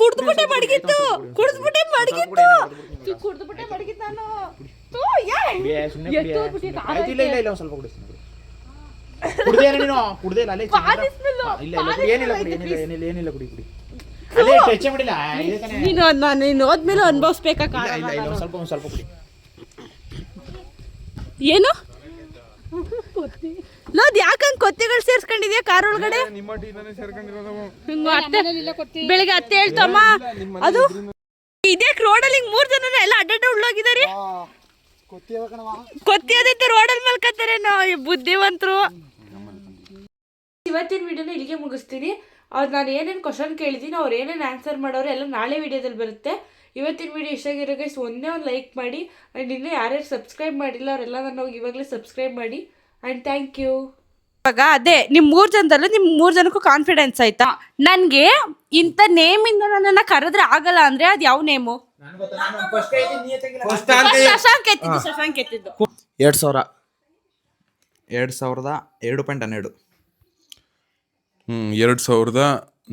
ಕುಡ್ದ್ಬಿಟ್ಟೆ ಮಡಗಿತ್ತು. ಕುಡ್ದ್ಬಿಟ್ಟೆ ಮಡಗಿತ್ತು. ತೂ ಕುಡ್ದ್ಬಿಟ್ಟೆ ಮಡಗಿತ್ತು ನಾನು ತೂ ಯಾ ಸುಮ್ಮನೆ ಎತ್ತು ಹೋಗ್ಬಿಟ್ಟಿತ್ತು, ಆಯ್ತು ಇಲ್ಲ ಇಲ್ಲ ಇಲ್ಲ ಸ್ವಲ್ಪ ಕುಡಿ ಕುಡ್ದೇ ನೀನು. ಕುಡ್ದೇ ಇಲ್ಲ ಅಲ್ಲೇ ಇಲ್ಲ ಇಲ್ಲ ಏನಿಲ್ಲ ಕುಡಿ ಏನಿಲ್ಲ ಏನಿಲ್ಲ ಕುಡಿ ಕುಡಿ. ನೀನು ನಾನು ಹೋದ್ಮೇಲೆ ಅನುಭವಿಸ್ಬೇಕಾ ಸ್ವಲ್ಪ ಒಂದ್ ಸ್ವಲ್ಪ ಕುಡಿ. ಏನು? ನೋದ್ ಯಾಕಂಗ್ ಕೊತ್ತಿಗಳು ಸೇರ್ಸ್ಕೊಂಡಿದ್ಯಾ ಕಾರ್ ಒಳಗಡೆ? ನಿಮ್ಮ ಟೀನೇ ಸೇರ್ಕೊಂಡಿರೋದು ಹಿಂಗ್ ಅತ್ತೆ ಬೆಳಿಗ್ಗೆ ಅತ್ತೆ ಹೇಳ್ತಮ್ಮ. ಅದು? ಇದೇ ರೋಡಲ್ಲಿ ಹಿಂಗ್ ಮೂರ್ ಜನ ಎಲ್ಲ ಅಡ್ಡಡ್ಡ ಉಳ್ಳೋಗಿದಾರೆ? ಕೊತ್ತಿ ಅದೈತೆ ರೋಡಲ್ಲಿ ಮಲ್ಕತ್ತಾರೆ ನಾವು ಬುದ್ಧಿವಂತರು. ಇವತ್ತಿನ ವಿಡಿಯೋನ ಇಲ್ಲಿಗೆ ಮುಗಿಸ್ತೀನಿ. ಅವ್ರು ನಾನು ಏನೇನು ಕ್ವಶನ್ ಕೇಳಿದ್ದೀನಿ ಅವ್ರು ಏನೇನು ಆನ್ಸರ್ ಮಾಡೋರು ಎಲ್ಲ ನಾಳೆ ವಿಡಿಯೋದಲ್ಲಿ ಬರುತ್ತೆ. ಇವತ್ತಿನ ವಿಡಿಯೋ ಇಷ್ಟ ಆಗಿರೋ ಗೈಸ್ ಒಂದೇ ಒಂದು ಲೈಕ್ ಮಾಡಿ ಆ್ಯಂಡ್ ಇನ್ನೂ ಯಾರ್ಯಾರು ಸಬ್ಸ್ಕ್ರೈಬ್ ಮಾಡಿಲ್ಲ ಅವರೆಲ್ಲ ನಾನು ಹೋಗಿ ಇವಾಗಲೇ ಸಬ್ಸ್ಕ್ರೈಬ್ ಮಾಡಿ. ಆ್ಯಂಡ್ ಥ್ಯಾಂಕ್ ಯು ಇವಾಗ ಅದೇ ನಿಮ್ಮ ಮೂರು ಜನದಲ್ಲೂ ನಿಮ್ಮ ಮೂರು ಜನಕ್ಕೂ ಕಾನ್ಫಿಡೆನ್ಸ್ ಆಯ್ತಾ? ನನಗೆ ಇಂಥ ನೇಮಿಂದ ನನ್ನನ್ನು ಕರೆದ್ರೆ ಆಗಲ್ಲ ಅಂದರೆ ಅದು ಯಾವ ನೇಮು ಶಶಾಂಕ್ ಎತ್ತಿದ್ದು ಶಶಾಂಕ್ ಎತ್ತಿದ್ದು ಎರಡು ಸಾವಿರ. ಎರಡು ಸಾವಿರದ ಎರಡು ಪಾಯಿಂಟ್ ಹನ್ನೆರಡು. ಹ್ಮ್ ಎರಡು ಸಾವಿರದ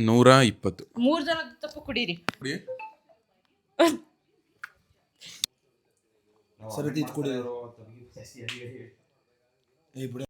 ನೂರ ಇಪ್ಪತ್ತು. ಮೂರ್ ಜನ ತಪ್ಪ ಕುಡೀರಿ. ಸರಿ ಕೊಡಿ. ಏ ಬಿಡಿ.